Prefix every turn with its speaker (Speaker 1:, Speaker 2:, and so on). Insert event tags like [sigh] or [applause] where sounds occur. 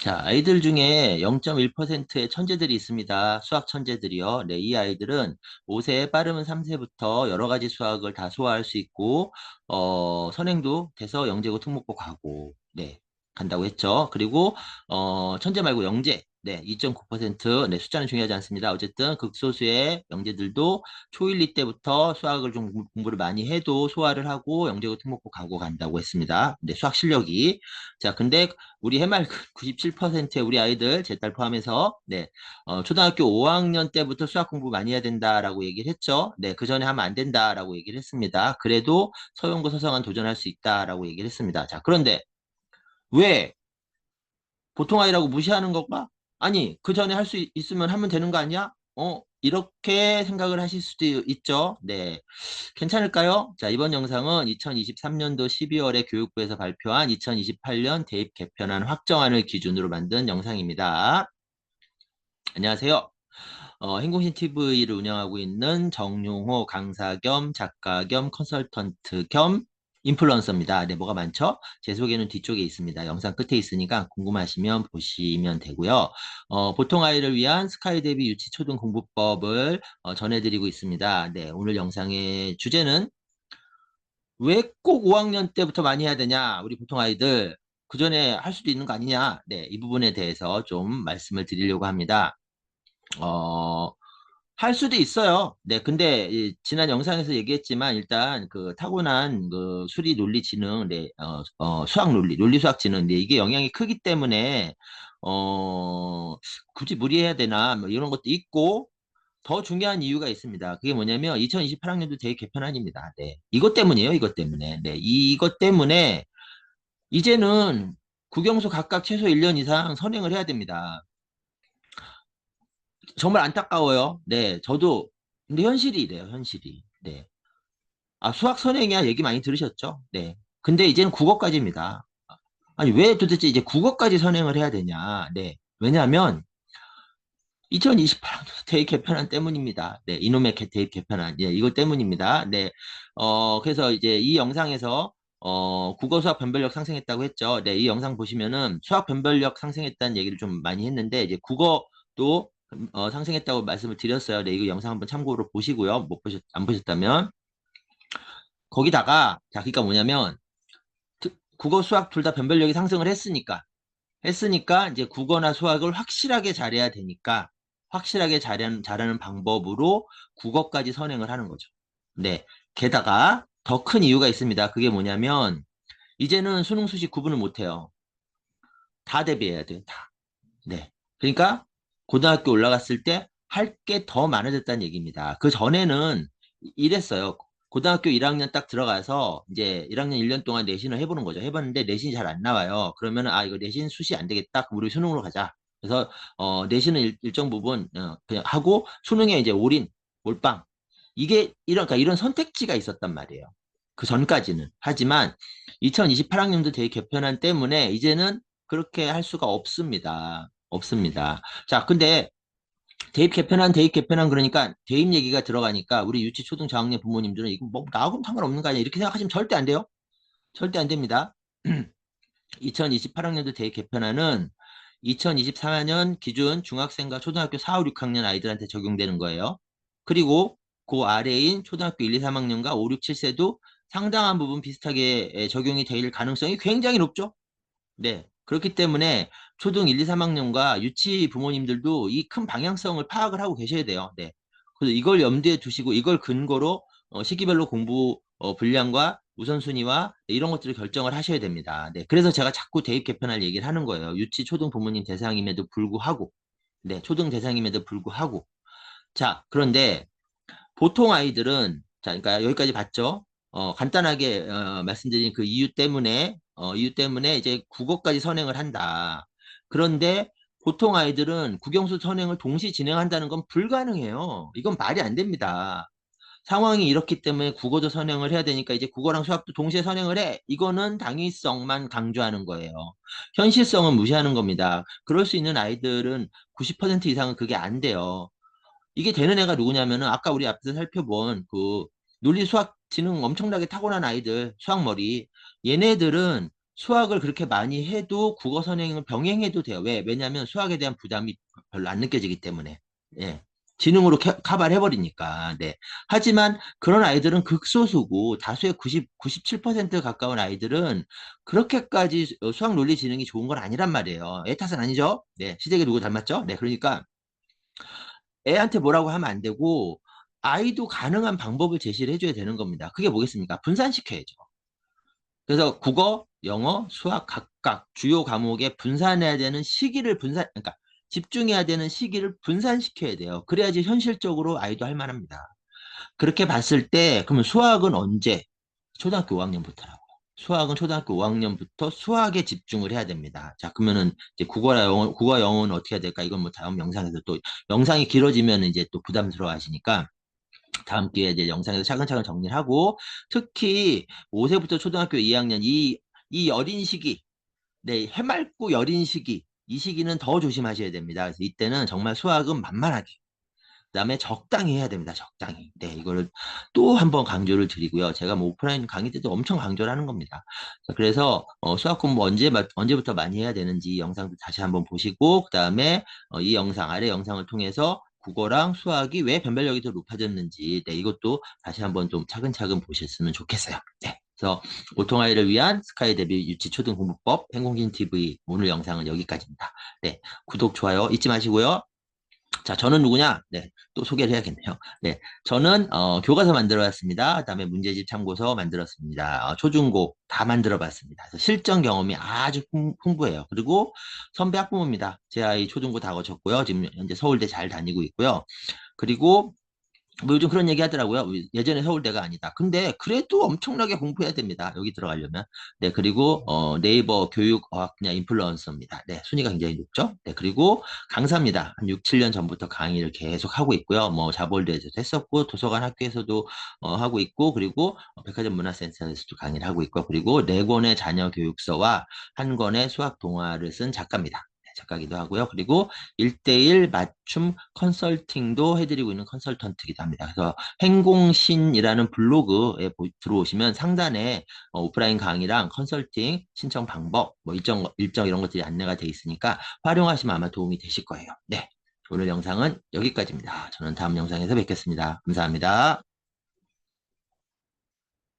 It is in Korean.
Speaker 1: 자, 아이들 중에 0.1%의 천재들이 있습니다. 수학 천재들이요. 네, 이 아이들은 5세, 빠르면 3세부터 여러 가지 수학을 다 소화할 수 있고, 어, 선행도 돼서 영재고 특목고 가고, 네, 간다고 했죠. 그리고, 어, 천재 말고 영재. 네, 2.9%. 네, 숫자는 중요하지 않습니다. 어쨌든 극소수의 영재들도 초1, 2 때부터 수학을 좀 공부를 많이 해도 소화를 하고 영재고 특목고 가고 간다고 했습니다. 네, 수학 실력이. 자, 근데 우리 해말 97%의 우리 아이들, 제 딸 포함해서, 네, 어, 초등학교 5학년 때부터 수학 공부 많이 해야 된다라고 얘기를 했죠. 네, 그 전에 하면 안 된다라고 얘기를 했습니다. 그래도 서영고 서성한 도전할 수 있다라고 얘기를 했습니다. 자, 그런데 왜 보통 아이라고 무시하는 건가? 아니, 그 전에 할 수 있으면 하면 되는 거 아니야? 어, 이렇게 생각을 하실 수도 있죠. 네. 괜찮을까요? 자, 이번 영상은 2023년도 12월에 교육부에서 발표한 2028년 대입 개편안 확정안을 기준으로 만든 영상입니다. 안녕하세요. 어, 행공신 TV를 운영하고 있는 정용호 강사 겸 작가 겸 컨설턴트 겸 인플루언서입니다. 네, 뭐가 많죠? 제 소개는 뒤쪽에 있습니다. 영상 끝에 있으니까 궁금하시면 보시면 되고요. 어, 보통 아이를 위한 스카이 대비 유치 초등 공부법을 어, 전해드리고 있습니다. 네, 오늘 영상의 주제는 왜 꼭 5학년 때부터 많이 해야 되냐? 우리 보통 아이들 그 전에 할 수도 있는 거 아니냐? 네, 이 부분에 대해서 좀 말씀을 드리려고 합니다. 어, 할 수도 있어요. 네, 근데 이 지난 영상에서 얘기했지만 일단 그 타고난 그 수리 논리 지능, 네, 어, 어, 수학 논리, 논리 수학 지능, 네, 이게 영향이 크기 때문에 어, 굳이 무리해야 되나 뭐 이런 것도 있고 더 중요한 이유가 있습니다. 그게 뭐냐면 2028학년도 대입 개편안입니다. 네, 이것 때문이에요. 이것 때문에. 네, 이것 때문에 이제는 국영수 각각 최소 1년 이상 선행을 해야 됩니다. 정말 안타까워요. 네, 저도 근데 현실이 이래요. 현실이. 네. 아, 수학 선행이야 얘기 많이 들으셨죠? 네. 근데 이제는 국어까지입니다. 아니, 왜 도대체 이제 국어까지 선행을 해야 되냐? 네. 왜냐하면 2028학년 [laughs] 대입 개편안 때문입니다. 네, 이놈의 대입 개편안. 예, 이것 때문입니다. 네. 어, 그래서 이제 이 영상에서 어, 국어 수학 변별력 상승했다고 했죠. 네, 이 영상 보시면은 수학 변별력 상승했다는 얘기를 좀 많이 했는데 이제 국어도 어, 상승했다고 말씀을 드렸어요. 네, 이거 영상 한번 참고로 보시고요. 못 보셨, 안 보셨다면. 거기다가, 자, 그니까 뭐냐면, 국어, 수학 둘 다 변별력이 상승을 했으니까, 했으니까, 이제 국어나 수학을 확실하게 잘해야 되니까, 확실하게 잘하는, 잘하는 방법으로 국어까지 선행을 하는 거죠. 네. 게다가, 더 큰 이유가 있습니다. 그게 뭐냐면, 이제는 수능 수식 구분을 못해요. 다 대비해야 돼요, 다. 네. 그러니까, 고등학교 올라갔을 때 할 게 더 많아졌다는 얘기입니다. 그 전에는 이랬어요. 고등학교 1학년 딱 들어가서 이제 1학년 1년 동안 내신을 해보는 거죠. 해봤는데 내신이 잘 안 나와요. 그러면 아 이거 내신 수시 안 되겠다. 우리 수능으로 가자. 그래서 어, 내신은 일, 정 부분 어, 그냥 하고 수능에 이제 올인 몰빵 이게 이런 그러니까 이런 선택지가 있었단 말이에요. 그 전까지는 하지만 2028학년도 대입 개편안 때문에 이제는 그렇게 할 수가 없습니다. 없습니다. 자, 근데 대입 개편한 대입 개편한 그러니까 대입 얘기가 들어가니까 우리 유치 초등 저학년 부모님들은 이거 뭐 나하고는 상관없는 거 아니야 이렇게 생각하시면 절대 안 돼요. 절대 안 됩니다. [clears throat] 2028학년도 대입 개편안은 2024년 기준 중학생과 초등학교 4, 5, 6학년 아이들한테 적용되는 거예요. 그리고 그 아래인 초등학교 1, 2, 3학년과 5, 6, 7세도 상당한 부분 비슷하게 적용이 될 가능성이 굉장히 높죠. 네. 그렇기 때문에 초등 1, 2, 3학년과 유치 부모님들도 이 큰 방향성을 파악을 하고 계셔야 돼요. 네. 그래서 이걸 염두에 두시고 이걸 근거로 어, 시기별로 공부 어, 분량과 우선순위와 이런 것들을 결정을 하셔야 됩니다. 네. 그래서 제가 자꾸 대입 개편할 얘기를 하는 거예요. 유치 초등 부모님 대상임에도 불구하고 네. 초등 대상임에도 불구하고 자, 그런데 보통 아이들은 자, 그러니까 여기까지 봤죠? 어, 간단하게 어, 말씀드린 그 이유 때문에 어, 이유 때문에 이제 국어까지 선행을 한다. 그런데 보통 아이들은 국영수 선행을 동시 진행한다는 건 불가능해요. 이건 말이 안 됩니다. 상황이 이렇기 때문에 국어도 선행을 해야 되니까 이제 국어랑 수학도 동시에 선행을 해. 이거는 당위성만 강조하는 거예요. 현실성은 무시하는 겁니다. 그럴 수 있는 아이들은 90% 이상은 그게 안 돼요. 이게 되는 애가 누구냐면은 아까 우리 앞에서 살펴본 그 논리 수학 지능 엄청나게 타고난 아이들 수학머리 얘네들은 수학을 그렇게 많이 해도 국어 선행을 병행해도 돼요. 왜? 왜냐하면 수학에 대한 부담이 별로 안 느껴지기 때문에. 예. 지능으로 캐- 카바를 해버리니까. 네. 하지만 그런 아이들은 극소수고 다수의 90, 97% 가까운 아이들은 그렇게까지 수학 논리 지능이 좋은 건 아니란 말이에요. 애 탓은 아니죠? 네. 시댁에 누구 닮았죠? 네. 그러니까 애한테 뭐라고 하면 안 되고 아이도 가능한 방법을 제시를 해줘야 되는 겁니다. 그게 뭐겠습니까? 분산시켜야죠. 그래서 국어, 영어, 수학 각각 주요 과목에 분산해야 되는 시기를 분산, 그러니까 집중해야 되는 시기를 분산시켜야 돼요. 그래야지 현실적으로 아이도 할 만합니다. 그렇게 봤을 때, 그러면 수학은 언제? 초등학교 5학년부터라고. 수학은 초등학교 5학년부터 수학에 집중을 해야 됩니다. 자, 그러면은 이제 국어나 영어, 국어, 영어는 어떻게 해야 될까? 이건 뭐 다음 영상에서 또, 영상이 길어지면 이제 또 부담스러워 하시니까, 다음 기회에 이제 영상에서 차근차근 정리를 하고, 특히 5세부터 초등학교 2학년 이, 이 어린 시기, 네, 해맑고 여린 시기, 이 시기는 더 조심하셔야 됩니다. 이때는 정말 수학은 만만하게, 그 다음에 적당히 해야 됩니다. 적당히. 네, 이거를 또 한번 강조를 드리고요. 제가 뭐 오프라인 강의 때도 엄청 강조를 하는 겁니다. 자, 그래서 어, 수학 공부 언제, 마- 언제부터 많이 해야 되는지 이 영상도 다시 한번 보시고, 그 다음에 어, 이 영상, 아래 영상을 통해서 국어랑 수학이 왜 변별력이 더 높아졌는지, 네, 이것도 다시 한번 좀 차근차근 보셨으면 좋겠어요. 네. 그래서 보통 아이를 위한 스카이 대비 유치 초등 공부법 행공진 TV 오늘 영상은 여기까지입니다. 네, 구독 좋아요 잊지 마시고요. 자, 저는 누구냐? 네, 또 소개를 해야겠네요. 네, 저는 어, 교과서 만들어봤습니다. 그다음에 문제집 참고서 만들었습니다. 어, 초중고 다 만들어봤습니다. 실전 경험이 아주 풍, 풍부해요. 그리고 선배 학부모입니다. 제 아이 초중고 다 거쳤고요. 지금 현재 서울대 잘 다니고 있고요. 그리고 뭐 요즘 그런 얘기 하더라고요. 예전에 서울대가 아니다. 근데 그래도 엄청나게 공부해야 됩니다. 여기 들어가려면. 네, 그리고 어, 네이버 교육어학 분야 인플루언서입니다. 네, 순위가 굉장히 높죠. 네, 그리고 강사입니다. 한 6, 7년 전부터 강의를 계속 하고 있고요. 뭐 자볼대에서도 했었고 도서관 학교에서도 어, 하고 있고 그리고 백화점 문화센터에서도 강의를 하고 있고 그리고 네 권의 자녀 교육서와 한 권의 수학 동화를 쓴 작가입니다. 네, 작가기도 하고요. 그리고 1대1 맞춤 컨설팅도 해드리고 있는 컨설턴트이기도 합니다. 그래서 행공신이라는 블로그에 보- 들어오시면 상단에 어, 오프라인 강의랑 컨설팅 신청 방법, 뭐 일정, 일정 이런 것들이 안내가 돼 있으니까 활용하시면 아마 도움이 되실 거예요. 네. 오늘 영상은 여기까지입니다. 저는 다음 영상에서 뵙겠습니다. 감사합니다.